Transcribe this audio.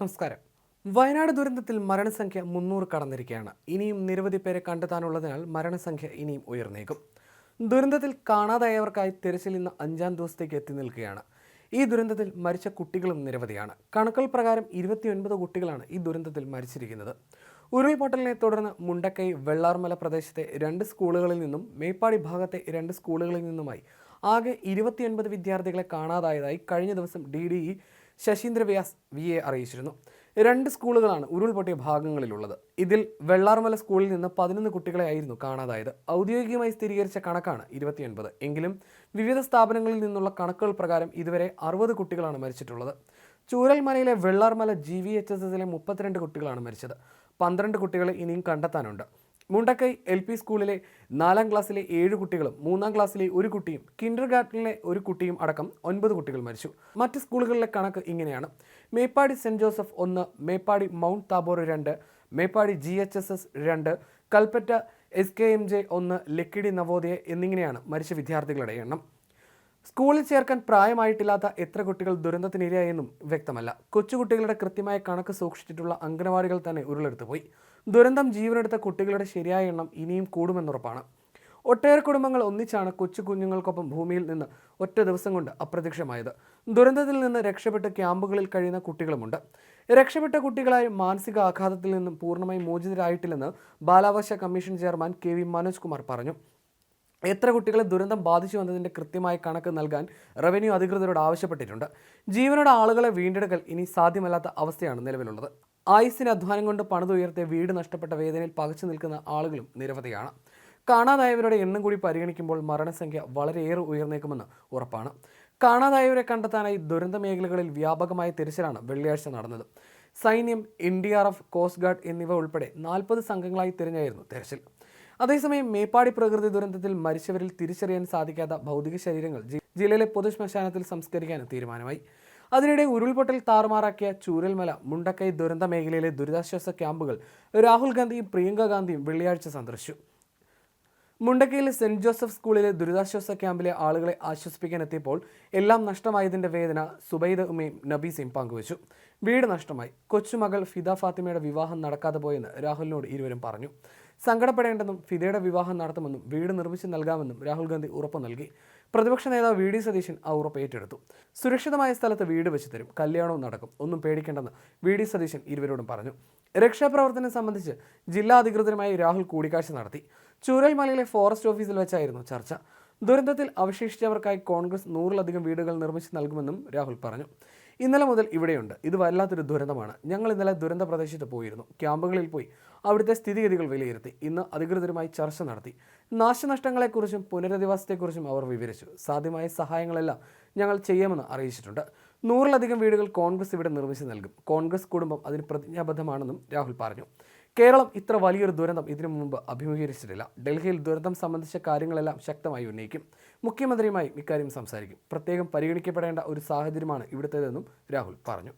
നമസ്കാരം. വയനാട് ദുരന്തത്തിൽ മരണസംഖ്യ മുന്നൂറ് കടന്നിരിക്കുകയാണ്. ഇനിയും നിരവധി പേരെ കണ്ടെത്താനുള്ളതിനാൽ മരണസംഖ്യ ഇനിയും ഉയർന്നേക്കും. ദുരന്തത്തിൽ കാണാതായവർക്കായി തിരച്ചിൽ ഇന്ന് അഞ്ചാം ദിവസത്തേക്ക് എത്തി നിൽക്കുകയാണ്. ഈ ദുരന്തത്തിൽ മരിച്ച കുട്ടികളും നിരവധിയാണ്. കണക്കുകൾ പ്രകാരം ഇരുപത്തിയൊൻപത് കുട്ടികളാണ് ഈ ദുരന്തത്തിൽ മരിച്ചിരിക്കുന്നത്. ഉരുൾപൊട്ടലിനെ തുടർന്ന് മുണ്ടക്കൈ വെള്ളാർമല പ്രദേശത്തെ രണ്ട് സ്കൂളുകളിൽ നിന്നും മേപ്പാടി ഭാഗത്തെ രണ്ട് സ്കൂളുകളിൽ നിന്നുമായി ആകെ ഇരുപത്തിയൊൻപത് വിദ്യാർത്ഥികളെ കാണാതായതായി കഴിഞ്ഞ ദിവസം D D E Sasheendra Vyas V A അറിയിച്ചിരുന്നു. രണ്ട് സ്കൂളുകളാണ് ഉരുൾപൊട്ടിയ ഭാഗങ്ങളിലുള്ളത്. ഇതിൽ വെള്ളാർമല സ്കൂളിൽ നിന്ന് പതിനൊന്ന് കുട്ടികളെയായിരുന്നു കാണാതായത്. ഔദ്യോഗികമായി സ്ഥിരീകരിച്ച കണക്കാണ് ഇരുപത്തിയൊൻപത്. എങ്കിലും വിവിധ സ്ഥാപനങ്ങളിൽ നിന്നുള്ള കണക്കുകൾ പ്രകാരം ഇതുവരെ അറുപത് കുട്ടികളാണ് മരിച്ചിട്ടുള്ളത്. ചൂരൽമലയിലെ Vellarmala G V H S എസിലെ മുപ്പത്തിരണ്ട് കുട്ടികളാണ് മരിച്ചത്. പന്ത്രണ്ട് കുട്ടികളെ ഇനിയും കണ്ടെത്താനുണ്ട്. മുണ്ടക്കൈ എൽ പി സ്കൂളിലെ നാലാം ക്ലാസ്സിലെ ഏഴ് കുട്ടികളും മൂന്നാം ക്ലാസ്സിലെ ഒരു കുട്ടിയും കിൻഡർ ഗാർഡനിലെ ഒരു കുട്ടിയും അടക്കം ഒൻപത് കുട്ടികൾ മരിച്ചു. മറ്റ് സ്കൂളുകളിലെ കണക്ക് ഇങ്ങനെയാണ്. മേപ്പാടി സെന്റ് ജോസഫ് ഒന്ന് മേപ്പാടി മൗണ്ട് താബോർ രണ്ട് Meppadi G H S S രണ്ട് Kalpetta S K M J ഒന്ന് ലക്കിടി നവോദയ എന്നിങ്ങനെയാണ് മരിച്ച വിദ്യാർത്ഥികളുടെ എണ്ണം. സ്കൂളിൽ ചേർക്കാൻ പ്രായമായിട്ടില്ലാത്ത എത്ര കുട്ടികൾ ദുരന്തത്തിനിരയായെന്നും വ്യക്തമല്ല. കൊച്ചുകുട്ടികളുടെ കൃത്യമായ കണക്ക് സൂക്ഷിച്ചിട്ടുള്ള അംഗനവാടികൾ തന്നെ ഉരുളെടുത്തു പോയി ദുരന്തം ജീവനെടുത്ത കുട്ടികളുടെ ശരിയായ എണ്ണം ഇനിയും കൂടുമെന്നുറപ്പാണ്. ഒട്ടേറെ കുടുംബങ്ങൾ ഒന്നിച്ചാണ് കൊച്ചു കുഞ്ഞുങ്ങൾക്കൊപ്പം ഭൂമിയിൽ നിന്ന് ഒറ്റ ദിവസം കൊണ്ട് അപ്രത്യക്ഷമായത്. ദുരന്തത്തിൽ നിന്ന് രക്ഷപ്പെട്ട് ക്യാമ്പുകളിൽ കഴിയുന്ന കുട്ടികളുമുണ്ട്. രക്ഷപ്പെട്ട കുട്ടികളായ മാനസിക ആഘാതത്തിൽ നിന്നും പൂർണമായി മോചിതരായിട്ടില്ലെന്ന് ബാലാവകാശ commission chairman K V Manoj Kumar പറഞ്ഞു. എത്ര കുട്ടികളെ ദുരന്തം ബാധിച്ചു വന്നതിന്റെ കൃത്യമായ കണക്ക് നൽകാൻ റവന്യൂ അധികൃതരോട് ആവശ്യപ്പെട്ടിട്ടുണ്ട്. ജീവനോടെ ആളുകളെ വീണ്ടെടുക്കൽ ഇനി സാധ്യമല്ലാത്ത അവസ്ഥയാണ് നിലവിലുള്ളത്. ആയുസിന് അധ്വാനം കൊണ്ട് പണിതുയർത്തിയ വീട് നഷ്ടപ്പെട്ട വേദനയിൽ പകച്ചു നിൽക്കുന്ന ആളുകളും നിരവധിയാണ്. കാണാതായവരുടെ എണ്ണം കൂടി പരിഗണിക്കുമ്പോൾ മരണസംഖ്യ വളരെയേറെ ഉയർന്നേക്കുമെന്ന് ഉറപ്പാണ്. കാണാതായവരെ കണ്ടെത്താനായി ദുരന്ത മേഖലകളിൽ വ്യാപകമായ തിരച്ചിലാണ് വെള്ളിയാഴ്ച നടന്നത്. സൈന്യം N D R F coast guard എന്നിവ ഉൾപ്പെടെ നാൽപ്പത് സംഘങ്ങളായി തിരഞ്ഞായിരുന്നു തിരച്ചിൽ. അതേസമയം മേപ്പാടി പ്രകൃതി ദുരന്തത്തിൽ മരിച്ചവരിൽ തിരിച്ചറിയാൻ സാധിക്കാത്ത ഭൗതിക ശരീരങ്ങൾ ജില്ലയിലെ പൊതുശ്മശാനത്തിൽ സംസ്കരിക്കാൻ തീരുമാനമായി. അതിനിടെ ഉരുൾപൊട്ടൽ താറുമാറാക്കിയ ചൂരൽമല മുണ്ടക്കൈ ദുരന്ത മേഖലയിലെ ദുരിതാശ്വാസ ക്യാമ്പുകൾ രാഹുൽ ഗാന്ധിയും പ്രിയങ്ക ഗാന്ധിയും വെള്ളിയാഴ്ച സന്ദർശിച്ചു. മുണ്ടക്കയിലെ സെന്റ് ജോസഫ് സ്കൂളിലെ ദുരിതാശ്വാസ ക്യാമ്പിലെ ആളുകളെ ആശ്വസിപ്പിക്കാൻ എത്തിയപ്പോൾ എല്ലാം നഷ്ടമായതിന്റെ വേദന സുബൈദ ഉമ്മയും നബീസയും പങ്കുവച്ചു. വീട് നഷ്ടമായി. കൊച്ചുമകൾ ഫിദ ഫാത്തിമയുടെ വിവാഹം നടക്കാതെ പോയെന്ന് രാഹുലിനോട് ഇരുവരും പറഞ്ഞു. സങ്കടപ്പെടേണ്ടെന്നും ഫിദയുടെ വിവാഹം നടത്തുമെന്നും വീട് നിർമ്മിച്ച് നൽകാമെന്നും രാഹുൽ ഗാന്ധി ഉറപ്പ് നൽകി. പ്രതിപക്ഷ നേതാവ് വി ഡി സതീശൻ ആ ഉറപ്പ് ഏറ്റെടുത്തു. സുരക്ഷിതമായ സ്ഥലത്ത് വീട് വെച്ച് തരും. കല്യാണവും നടക്കും. ഒന്നും പേടിക്കേണ്ടെന്ന് വി ഡി സതീശൻ ഇരുവരോടും പറഞ്ഞു. രക്ഷാപ്രവർത്തനം സംബന്ധിച്ച് ജില്ലാ അധികൃതരുമായി രാഹുൽ കൂടിക്കാഴ്ച നടത്തി. ചൂരൽമലയിലെ ഫോറസ്റ്റ് ഓഫീസിൽ വെച്ചായിരുന്നു ചർച്ച. ദുരന്തത്തിൽ അവശേഷിച്ചവർക്കായി കോൺഗ്രസ് നൂറിലധികം വീടുകൾ നിർമ്മിച്ച് നൽകുമെന്നും രാഹുൽ പറഞ്ഞു. ഇന്നലെ മുതൽ ഇവിടെയുണ്ട്. ഇത് വല്ലാത്തൊരു ദുരന്തമാണ്. ഞങ്ങൾ ഇന്നലെ ദുരന്ത പ്രദേശത്ത് പോയിരുന്നു. ക്യാമ്പുകളിൽ പോയി അവിടുത്തെ സ്ഥിതിഗതികൾ വിലയിരുത്തി. ഇന്ന് അധികൃതരുമായി ചർച്ച നടത്തി. നാശനഷ്ടങ്ങളെക്കുറിച്ചും പുനരധിവാസത്തെക്കുറിച്ചും അവർ വിവരിച്ചു. സാധ്യമായ സഹായങ്ങളെല്ലാം ഞങ്ങൾ ചെയ്യാമെന്ന് അറിയിച്ചിട്ടുണ്ട്. നൂറിലധികം വീടുകൾ കോൺഗ്രസ് ഇവിടെ നിർമ്മിച്ച് നൽകും. കോൺഗ്രസ് കുടുംബം അതിന് പ്രതിജ്ഞാബദ്ധമാണെന്നും രാഹുൽ പറഞ്ഞു. കേരളം ഇത്ര വലിയൊരു ദുരന്തം ഇതിനു മുമ്പ് അഭിമുഖീകരിച്ചിട്ടില്ല. ഡൽഹിയിൽ ദുരന്തം സംബന്ധിച്ച കാര്യങ്ങളെല്ലാം ശക്തമായി ഉന്നയിക്കും. മുഖ്യമന്ത്രിയുമായി ഇക്കാര്യം സംസാരിക്കും. പ്രത്യേകം പരിഗണിക്കപ്പെടേണ്ട ഒരു സാഹചര്യമാണ് ഇവിടുത്തേതെന്നും രാഹുൽ പറഞ്ഞു.